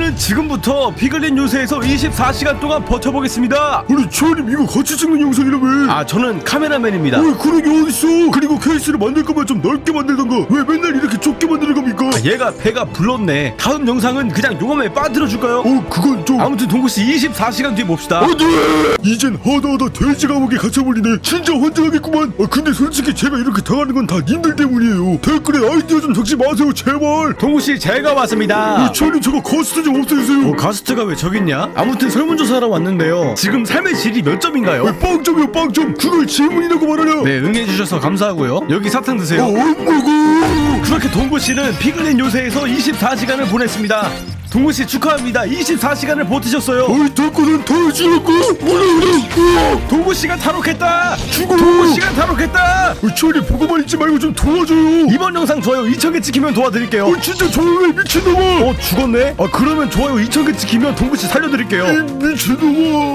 우리는 지금부터 피글린 요새에서 24시간 동안 버텨보겠습니다. 아니 주원님 이거 같이 찍는 영상이라며 아, 저는 카메라맨입니다. 왜 그런 게 어딨어 그리고 케이스를 만들 거면 좀 넓게 만들던가 왜 맨날 이렇게 좁게 만드 얘가 배가 불렀네. 다음 영상은 그냥 용암에 빠뜨려 줄까요? 어 그건 좀 아무튼 동구 씨 24시간 뒤에 봅시다. 안돼 이젠 하다하다 돼지 감옥에 갇혀 버리네 진짜 환장하겠구만 아 근데 솔직히 제가 이렇게 당하는 건 다 님들 때문이에요 댓글에 아이디어 좀 적지 마세요 제발 동구 씨 제가 왔습니다. 어, 주원님 저거 커스트 좀 없애주세요 어, 가스트가 왜 저기 있냐? 아무튼 설문조사하러 왔는데요. 지금 삶의 질이 몇 점인가요? 왜 빵점이요 빵점 그걸 질문이라고 말하냐 네, 응해주셔서 감사하고요. 여기 사탕 드세요. 어, 안 먹어 그렇게 동구 씨는 피글린 요새에서 24시간을 보냈습니다. 동구 씨 축하합니다. 24시간을 버티셨어요. 어이 덕구는 돼지라고 뭐라 동구 씨가 탈옥했다. 죽어 동구 씨가 탈옥했다. 어, 주원님 보고만 있지 말고 좀 도와줘요 이번 영상 좋아요 2,000개 찍히면 도와드릴게요. 어 진짜 저왜 미친놈아 어 죽었네? 아 그러면 좋아요 2,000개 찍히면 동구 씨 살려드릴게요. 이 미친놈아